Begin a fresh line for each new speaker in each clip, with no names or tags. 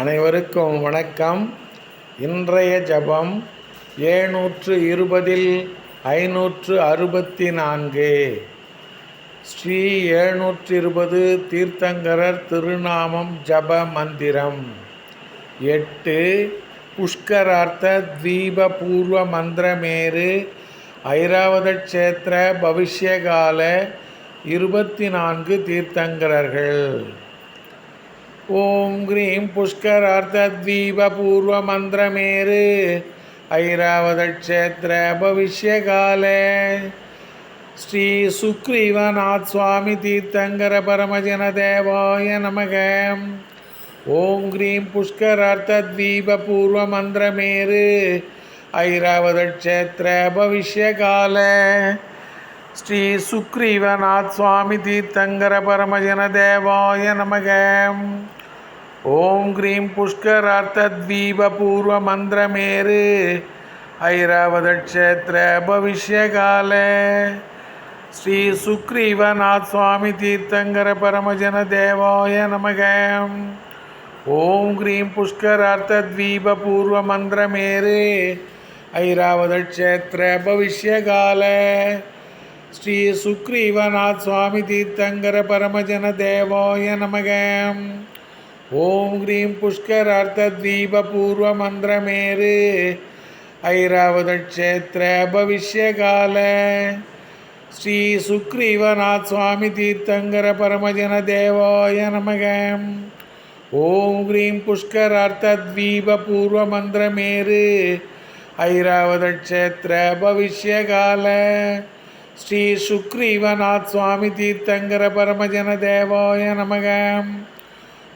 அனைவருக்கும் வணக்கம். இன்றைய ஜபம் ஏழ்நூற்று இருபதில் ஐநூற்று அறுபத்தி நான்கு ஸ்ரீ எழுநூற்று இருபது தீர்த்தங்கரர் திருநாமம் ஜப மந்திரம். எட்டு புஷ்கரார்த்த தீப பூர்வ மந்திரமேரு ஐராவத க்ஷேத்திர பவிஷ்யகால இருபத்தி நான்கு தீர்த்தங்கரர்கள். ஓம் க்ரீம் புஷ்கரார்த்தத்வீப பூர்வ மந்திரமேரு ஐராவத க்ஷேத்திர பவிஷ்யகாலே ஸ்ரீ சுக்ரீவநாத் சுவாமி தீர்த்தங்கர பரமஜன தேவாய நமக. ஓம் க்ரீம் புஷ்கரார்த்தத்வீப பூர்வ மந்திரமேரு ஐராவத க்ஷேத்திர பவிஷ்யகால ஸ்ரீ சுக்ரீவநாத் சுவாமி தீர்த்தங்கர பரமஜன தேவாய நமக. ஓம் கிரீம் புஷ்கரார்த்தத்வீப பூர்வ மந்திரமேரு பவிஷ்யகால. ஸ்ரீ சுக்ரீவநாத் சுவாமி தீர்த்தங்கர பரமஜன தேவாய நமக. ஓம் கிரீம் புஷ்கரார்த்தத்வீப பூர்வ மந்திரமேரு பவிஷ்யகால. ஸ்ரீ சுக்ரீவநாத் சுவாமி தீர்த்தங்கர பரமஜன தேவாய நமகம் ஓம் க்ரீம் புஷ்கரார்த்தத்வீப பூர்வ மந்திரமேரு ஐராவத க்ஷேத்திர பவிஷ்யகால. ஸ்ரீ சுக்ரீவநாத் சுவாமி தீர்த்தங்கர பரமஜன தேவாய நமக. ஓம் க்ரீம் புஷ்கரார்த்தத்வீப பூர்வ மந்திரமேரு ஐராவத க்ஷேத்திர பவிஷ்யகால. ஸ்ரீ சுக்ரீவநாத் சுவாமி தீர்த்தங்கர பரமஜன தேவாய நமகம்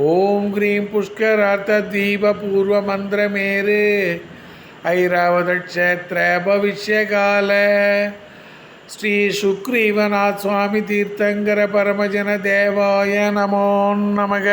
ஓம் க்ரீம் புஷ்கராத்த தீப பூர்வ மந்திரமேரு ஐராவத க்ஷேத்திர பவிஷ்யகால. ஸ்ரீ சுக்ரீவநாத் சுவாமி தீர்த்தங்கர பரமஜன தேவாய நமோ நமக.